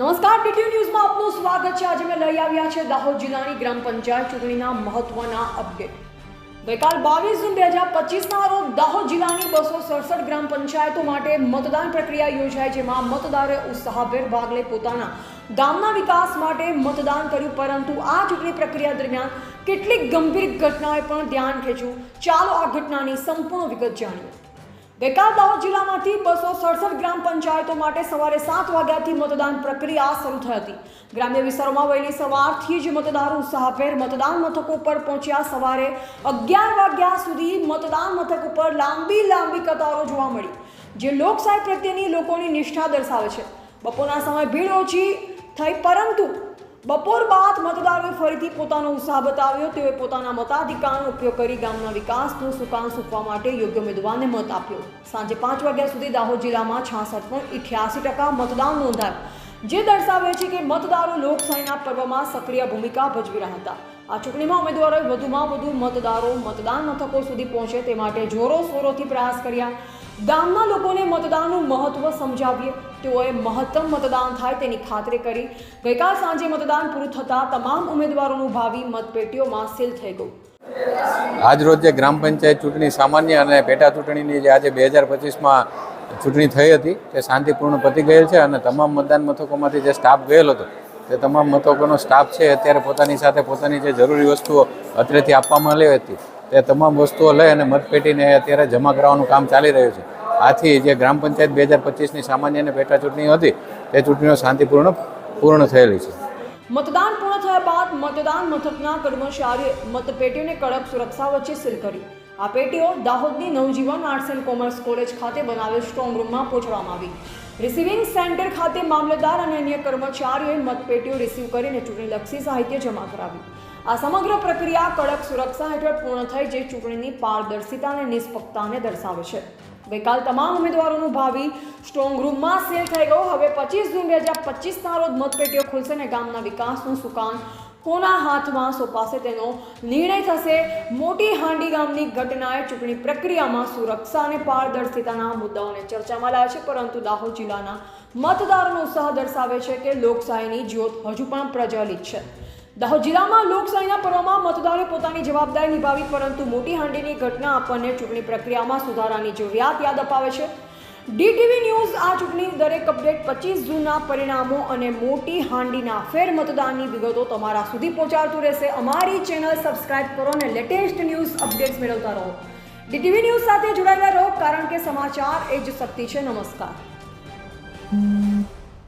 નમસ્કાર ડીટી ન્યૂઝમાં આપનું સ્વાગત છે. આજે મેં લઈ આવ્યા છે દાહોદ જિલ્લાની ગ્રામ પંચાયત ચૂંટણીના મહત્વના અપડેટ. ગઈકાલ બાવીસ જૂન બે હજાર પચીસના રોજ દાહોદ જિલ્લાની બસો સડસઠ ગ્રામ પંચાયતો માટે મતદાન પ્રક્રિયા યોજાઈ જેમાં મતદારોએ ઉત્સાહભેર ભાગ લઈ પોતાના ગામના વિકાસ માટે મતદાન કર્યું, પરંતુ આ ચૂંટણી પ્રક્રિયા દરમિયાન કેટલીક ગંભીર ઘટનાઓએ પણ ધ્યાન ખેંચ્યું. ચાલો આ ઘટનાની સંપૂર્ણ વિગત જાણીએ. ગઈકાલ દાહોદ જિલ્લામાંથી બસો સડસઠ ગ્રામ પંચાયતો માટે સવારે સાત વાગ્યાથી મતદાન પ્રક્રિયા શરૂ થઈ હતી. ગ્રામ્ય વિસ્તારોમાં વહેલી સવારથી જ મતદારો ઉત્સાહભેર મતદાન મથકો પર પહોંચ્યા. સવારે અગિયાર વાગ્યા સુધી મતદાન મથક ઉપર લાંબી લાંબી કતારો જોવા મળી, જે લોકશાહી પ્રત્યેની લોકોની નિષ્ઠા દર્શાવે છે. બપોરના સમયે ભીડ ઓછી થઈ, પરંતુ બપોર બાદ મતદારોએ ફરીથી પોતાનો ઉત્સાહ બતાવ્યો. તેઓએ પોતાના મતાધિકારનો ઉપયોગ કરી ગામના વિકાસનું સુકાન સૂકવા માટે યોગ્ય ઉમેદવારને મત આપ્યો. સાંજે પાંચ વાગ્યા સુધી દાહોદ જિલ્લામાં છાસઠ પોઈન્ટ ઇઠ્યાસી ટકા મતદાન નોંધાયું. જે દર્શાવે છે કે મતદારો લોકશાહીના પર્વમાં સક્રિય ભૂમિકા ભજવી રહ્યા હતા. આ ચૂંટણીમાં ઉમેદવારોએ વધુમાં વધુ મતદારો મતદાન મથકો સુધી પહોંચે તે માટે જોરો શોરોથી પ્રયાસ કર્યા. ગામના લોકોને મતદાનનું મહત્વ સમજાવીએ. તેઓએ મહત્તમ મતદાન થાય તેની ખાતરી કરી. ગઈકાલ સાંજે મતદાન પૂરું થતાં તમામ ઉમેદવારોનું ભાવિ મતપેટીઓમાં સીલ થઈ ગયું. આજરોજ જે ગ્રામ પંચાયત ચૂંટણી સામાન્ય અને પેટા ચૂંટણીની જે આજે બે હજાર પચીસમાં ચૂંટણી થઈ હતી, તે શાંતિપૂર્ણ પતી ગયેલ છે અને તમામ મતદાન મથકોમાંથી જે સ્ટાફ ગયેલો હતો તે તમામ મથકોનો સ્ટાફ છે અત્યારે પોતાની સાથે પોતાની જે જરૂરી વસ્તુઓ અત્રેથી આપવામાં આવી હતી, તે તમામ વસ્તુઓ લઈ અને મતપેટીને અત્યારે જમા કરાવવાનું કામ ચાલી રહ્યું છે. આથી જે ગ્રામ પંચાયત બે હજાર પચીસની સામાન્ય અને પેટા ચૂંટણી હતી, તે ચૂંટણીઓ શાંતિપૂર્ણ પૂર્ણ થયેલી છે. મતદાન પૂર્ણ થયા બાદ મતદાન મથકના કર્મચારીએ મતપેટીઓને કડક સુરક્ષા વચ્ચે સીલ કરી. આ પેટીઓ દાહોદની Navjivan arts and commerce college ખાતે બનાવેલ સ્ટ્રોંગ રૂમમાં પહોંચવામાં આવી. રિસીવિંગ સેન્ટર ખાતે મામલતદાર અને અન્ય કર્મચારીઓએ મતપેટીઓ રિસીવ કરીને ચૂંટણીલક્ષી સાહિત્ય જમા કરાવ્યું. આ સમગ્ર પ્રક્રિયા કડક સુરક્ષા હેઠળ પૂર્ણ થઈ જે ચૂંટણીની પારદર્શિતા અને નિષ્પક્ષતાને દર્શાવે છે. ગઈકાલ તમામ ઉમેદવારોનું ભાવિ સ્ટ્રોંગ રૂમમાં સેલ થઈ ગયો. હવે પચીસ જૂન બે હજાર પચીસના રોજ મતપેટીઓ ખુલશે અને ગામના વિકાસનું સુકાન કોના હાથમાં સોંપાશે તેનો નિર્ણય થશે? મોટી હાંડી ગામની ઘટનાએ ચૂંટણી પ્રક્રિયામાં સુરક્ષા અને પારદર્શિતાના મુદ્દાઓને ચર્ચામાં લાવ્યા છે, પરંતુ દાહોદ જિલ્લાના મતદારોનો ઉત્સાહ દર્શાવે છે કે લોકશાહીની જ્યોત હજુ પણ પ્રજ્વલિત છે. દાહોદ જિલ્લામાં લોકશાહીના પર્વમાં મતદારોએ પોતાની જવાબદારી નિભાવી, પરંતુ મોટી હાંડીની ઘટના આપણને ચૂંટણી પ્રક્રિયામાં સુધારાની જરૂરિયાત યાદ અપાવે છે. ડીટીવી ન્યૂઝ આ ચૂંટણી અપડેટ પચીસ જૂનના પરિણામો અને મોટી હાંડીના ફેર મતદાનની વિગતો તમારા સુધી પહોંચાડતું રહેશે. અમારી ચેનલ સબસ્ક્રાઇબ કરો અને લેટેસ્ટ ન્યૂઝ અપડેટ્સ મેળવતા રહો. ડીટીવી ન્યૂઝ સાથે જોડાયેલા રહો, કારણ કે સમાચાર એ જ શક્તિ છે. નમસ્કાર.